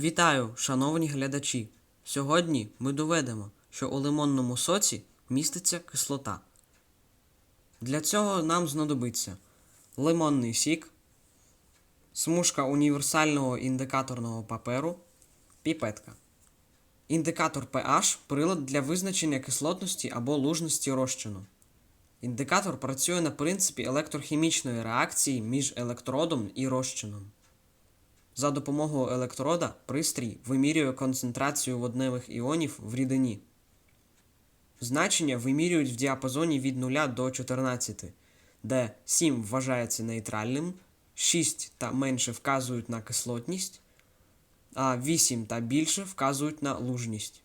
Вітаю, шановні глядачі! Сьогодні ми доведемо, що у лимонному соці міститься кислота. Для цього нам знадобиться лимонний сік, смужка універсального індикаторного паперу, піпетка. Індикатор pH – прилад для визначення кислотності або лужності розчину. Індикатор працює на принципі електрохімічної реакції між електродом і розчином. За допомогою електрода пристрій вимірює концентрацію водневих іонів в рідині. Значення вимірюють в діапазоні від 0 до 14, де 7 вважається нейтральним, 6 та менше вказують на кислотність, а 8 та більше вказують на лужність.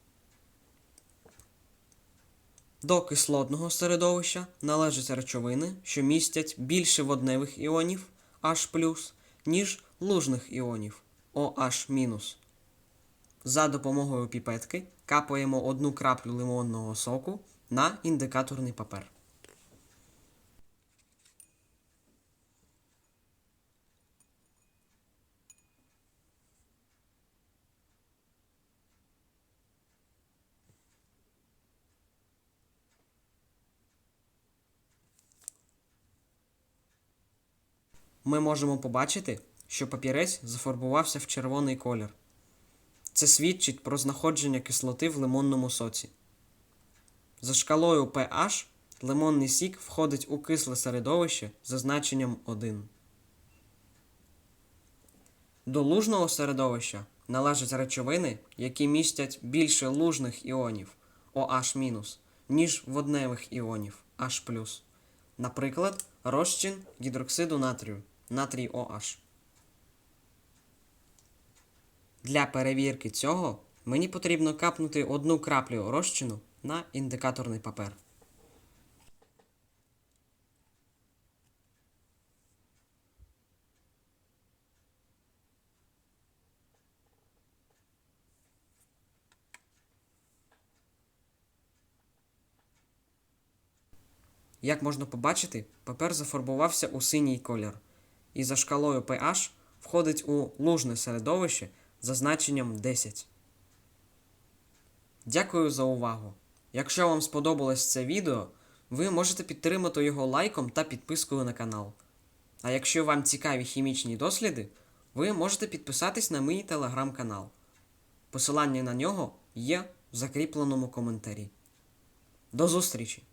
До кислотного середовища належать речовини, що містять більше водневих іонів H+, ніж лужних іонів OH-. За допомогою піпетки капаємо одну краплю лимонного соку на індикаторний папер. Ми можемо побачити, що папірець зафарбувався в червоний колір. Це свідчить про знаходження кислоти в лимонному соці. За шкалою pH лимонний сік входить у кисле середовище за значенням 1. До лужного середовища належать речовини, які містять більше лужних іонів OH-, ніж водневих іонів H+. Наприклад, розчин гідроксиду натрію натрій OH. Для перевірки цього мені потрібно капнути одну краплю розчину на індикаторний папер. Як можна побачити, папер зафарбувався у синій колір і за шкалою pH входить у лужне середовище за значенням 10. Дякую за увагу. Якщо вам сподобалось це відео, ви можете підтримати його лайком та підпискою на канал. А якщо вам цікаві хімічні досліди, ви можете підписатись на мій телеграм-канал. Посилання на нього є в закріпленому коментарі. До зустрічі!